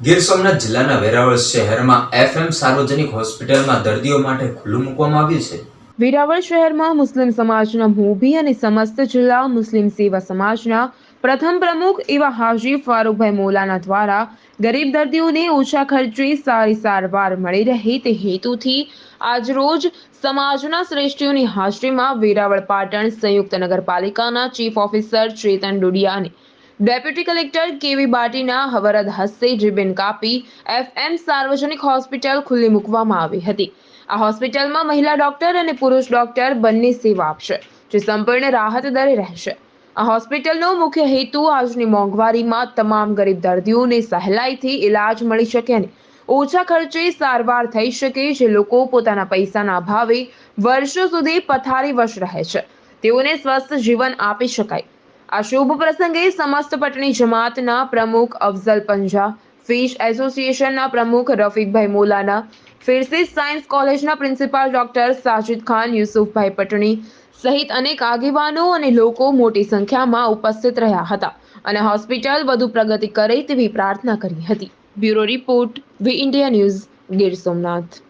ગીર સોમનાથ જિલ્લાના વેરાવળ શહેરમાં એફએમ સાર્વજનિક હોસ્પિટલમાં દર્દીઓ માટે ખુલ્લું મૂકવામાં આવ્યું છે. વેરાવળ શહેરમાં મુસ્લિમ સમાજના મોભી અને સમસ્ત જિલ્લા મુસ્લિમ સેવા સમાજના પ્રથમ પ્રમુખ એવા હાજી ફારૂકભાઈ મોલાના દ્વારા ગરીબ દર્દીઓને ઓછા ખર્ચે સારી સારવાર મળી રહે તે હેતુથી આજરોજ સમાજના શ્રેષ્ઠીઓની હાજરીમાં વેરાવળ પાટણ સંયુક્ત નગરપાલિકાના ચીફ ઓફિસર ચેતન ડોડિયાને ડેપ્યુટી કલેક્ટર કેવી બાટીના હવરદ હસ્તે રિબન કાપી એફએમ સાર્વજનિક હોસ્પિટલ ખુલ્લી મૂકવામાં આવી હતી. આ હોસ્પિટલમાં મહિલા ડોક્ટર અને પુરુષ ડોક્ટર બંને સેવા આપશે, જે સંપૂર્ણ રાહત દરે રહેશે. આ હોસ્પિટલનો મુખ્ય હેતુ આજની મોંઘવારીમાં તમામ ગરીબ દર્દીઓને સહેલાઈથી ઇલાજ મળી શકે અને ઓછા ખર્ચે સારવાર થઈ શકે, જે લોકો પોતાના પૈસાના અભાવે વર્ષો સુધી પથારીવશ રહે છે. તેઓને સ્વસ્થ જીવન આપી શકાય. આ શુભ પ્રસંગે સમસ્ત પટણી જમાતના પ્રમુખ અફઝલ પંજા, ફિશ એસોસિએશનના પ્રમુખ રફીકભાઈ મોલાના, ફિરસીસ સાયન્સ કોલેજના પ્રિન્સિપાલ ડોક્ટર સાજિદ ખાન, યુસુફભાઈ પટણી સહિત અનેક આગેવાનો અને લોકો મોટી સંખ્યામાં ઉપસ્થિત રહ્યા હતા અને હોસ્પિટલ વધુ પ્રગતિ કરે તેવી પ્રાર્થના કરી હતી. Bureau report V India news Gir Somnath.